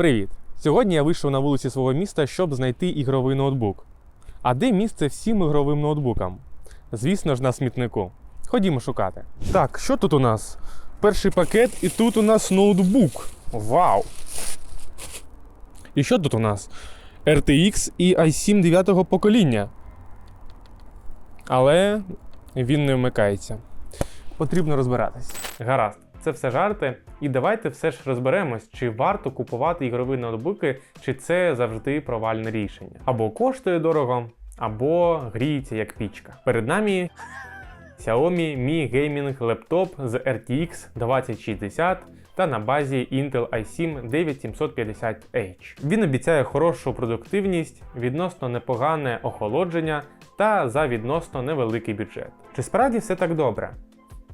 Привіт! Сьогодні я вийшов на вулиці свого міста, щоб знайти ігровий ноутбук. А де місце всім ігровим ноутбукам? Звісно ж, на смітнику. Ходімо шукати. Так, що тут у нас? Перший пакет, і тут у нас ноутбук. Вау! І що тут у нас? RTX і i7 9 покоління. Але він не вмикається. Потрібно розбиратись. Гаразд, це все жарти. І давайте все ж розберемось, чи варто купувати ігрові ноутбуки, чи це завжди провальне рішення. Або коштує дорого, або гріється як пічка. Перед нами Xiaomi Mi Gaming Laptop з RTX 2060 та на базі Intel i7 9750H. Він обіцяє хорошу продуктивність, відносно непогане охолодження та за відносно невеликий бюджет. Чи справді все так добре?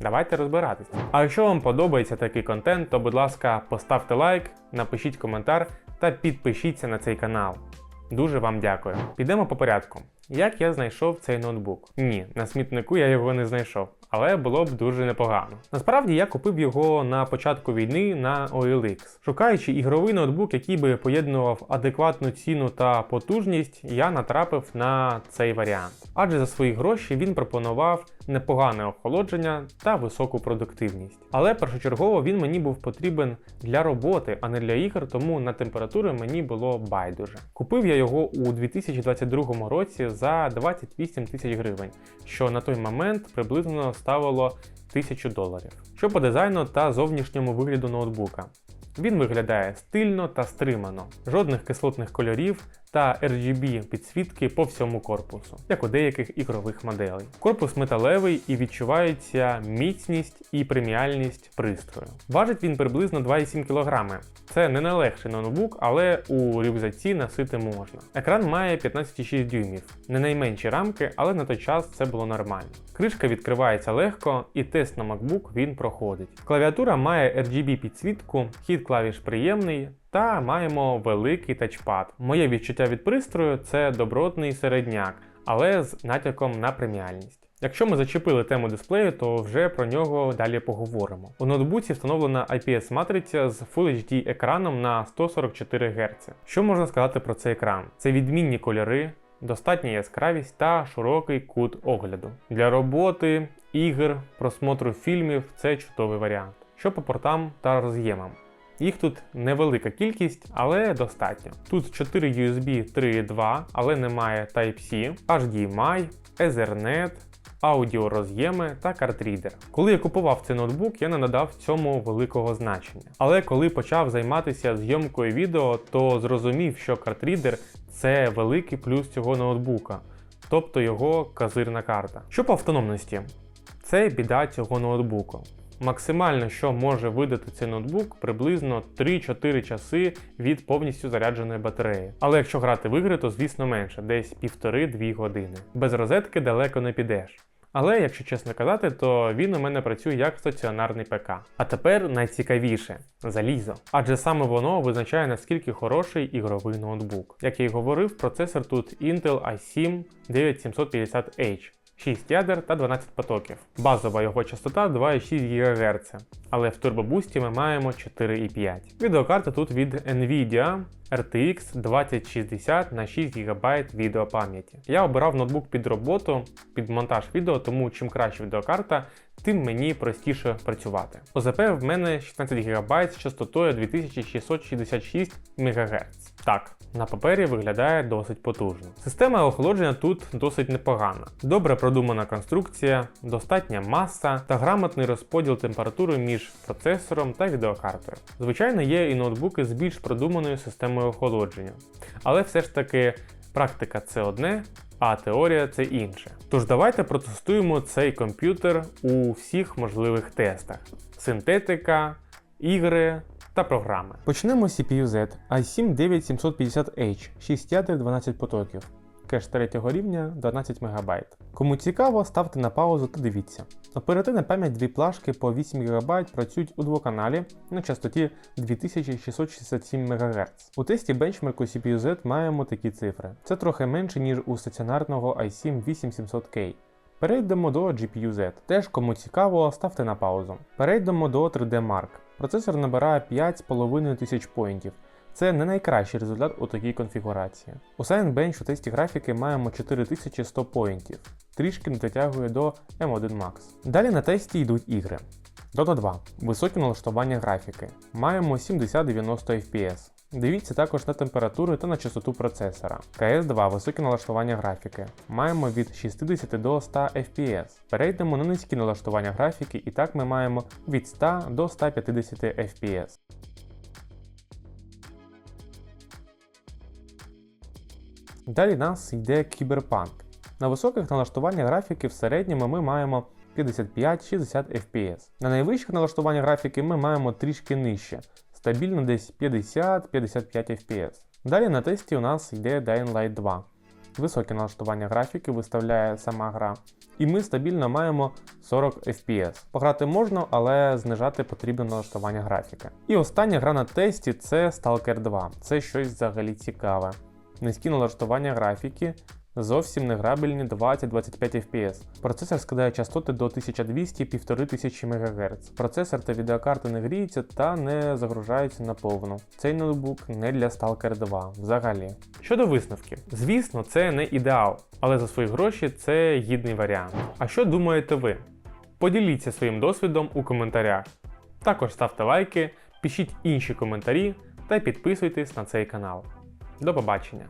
Давайте розбиратися. А якщо вам подобається такий контент, то будь ласка, поставте лайк, напишіть коментар та підпишіться на цей канал. Дуже вам дякую. Підемо по порядку. Як я знайшов цей ноутбук? Ні, на смітнику я його не знайшов, але було б дуже непогано. Насправді я купив його на початку війни на OLX. Шукаючи ігровий ноутбук, який би поєднував адекватну ціну та потужність, я натрапив на цей варіант. Адже за свої гроші він пропонував непогане охолодження та високу продуктивність. Але першочергово він мені був потрібен для роботи, а не для ігор, тому на температури мені було байдуже. Купив я його у 2022 році за 28 тисяч гривень, що на той момент приблизно ставило 1000 доларів. Що по дизайну та зовнішньому вигляду ноутбука. Він виглядає стильно та стримано, жодних кислотних кольорів та RGB підсвітки по всьому корпусу, як у деяких ігрових моделей. Корпус металевий і відчувається міцність і преміальність пристрою. Важить він приблизно 2,7 кг. Це не найлегший ноутбук, але у рюкзаці носити можна. Екран має 15,6 дюймів, не найменші рамки, але на той час це було нормально. Кришка відкривається легко, і тест на MacBook він проходить. Клавіатура має RGB підсвітку, хід клавіш приємний. Та маємо великий тачпад. Моє відчуття від пристрою це добротний середняк, але з натяком на преміальність. Якщо ми зачепили тему дисплею, то вже про нього далі поговоримо. У ноутбуці встановлена IPS-матриця з Full HD екраном на 144 Гц. Що можна сказати про цей екран? Це відмінні кольори, достатня яскравість та широкий кут огляду. Для роботи, ігр, просмотру фільмів це чудовий варіант. Що по портам та роз'ємам. Їх тут невелика кількість, але достатньо. Тут 4 USB 3.2, але немає Type-C, HDMI, Ethernet, аудіороз'єми та картрідер. Коли я купував цей ноутбук, я не надав цьому великого значення. Але коли почав займатися зйомкою відео, то зрозумів, що картрідер це великий плюс цього ноутбука, тобто його казирна карта. Що по автономності? Це біда цього ноутбуку. Максимально, що може видати цей ноутбук, приблизно 3-4 часи від повністю зарядженої батареї. Але якщо грати в ігри, то звісно менше, десь 1,5-2 години. Без розетки далеко не підеш. Але, якщо чесно казати, то він у мене працює як стаціонарний ПК. А тепер найцікавіше залізо. Адже саме воно визначає наскільки хороший ігровий ноутбук. Як я й говорив, процесор тут Intel i7 9750H. 6 ядер та 12 потоків. Базова його частота 2,6 ГГц, але в турбобусті ми маємо 4,5. Відеокарта тут від Nvidia RTX 2060 на 6 ГБ відеопам'яті. Я обирав ноутбук під роботу, під монтаж відео, тому чим краще відеокарта, тим мені простіше працювати. ОЗП в мене 16 ГБ з частотою 2666 МГц. Так, на папері виглядає досить потужно. Система охолодження тут досить непогана. Добре продумана конструкція, достатня маса та грамотний розподіл температури між процесором та відеокартою. Звичайно, є і ноутбуки з більш продуманою системою охолодження, але все ж таки практика це одне. А теорія це інше. Тож давайте протестуємо цей комп'ютер у всіх можливих тестах: синтетика, ігри та програми. Почнемо з CPU-Z i7 9750H, 6 ядер 12 потоків. Кеш третього рівня 12 МБ. Кому цікаво, ставте на паузу та дивіться. Оперативна пам'ять дві плашки по 8 ГБ працюють у двоканалі на частоті 2667 МГц. У тесті бенчмарку CPU-Z маємо такі цифри. Це трохи менше, ніж у стаціонарного i7 8700K. Перейдемо до GPU-Z. Теж кому цікаво, ставте на паузу. Перейдемо до 3D Mark. Процесор набирає 5,5 тисяч поінтів. Це не найкращий результат у такій конфігурації. У Science у тесті графіки маємо 4100 поінтів, трішки не дотягує до M1 Max. Далі на тесті йдуть ігри. Dota 2. Високі налаштування графіки. Маємо 70-90 FPS. Дивіться також на температуру та на частоту процесора. CS2 високі налаштування графіки. Маємо від 60 до 100 FPS. Перейдемо на низькі налаштування графіки, і так ми маємо від 100 до 150 FPS. Далі нас йде кіберпанк. На високих налаштуваннях графіки в середньому ми маємо 55-60 FPS. На найвищих налаштуваннях графіки ми маємо трішки нижче, стабільно десь 50-55 FPS. Далі на тесті у нас йде Dying Light 2. Високі налаштування графіки виставляє сама гра. І ми стабільно маємо 40 FPS. Пограти можна, але знижати потрібно налаштування графіки. І остання гра на тесті це Stalker 2. Це щось взагалі цікаве. Низькі налаштування графіки, зовсім не грабельні 20-25 FPS. Процесор складає частоти до 1200-1500 МГц. Процесор та відеокарта не гріються та не загружаються наповну. Цей ноутбук не для Stalker 2 взагалі. Щодо висновків, звісно, це не ідеал, але за свої гроші це гідний варіант. А що думаєте ви? Поділіться своїм досвідом у коментарях. Також ставте лайки, пишіть інші коментарі та підписуйтесь на цей канал. До побачення!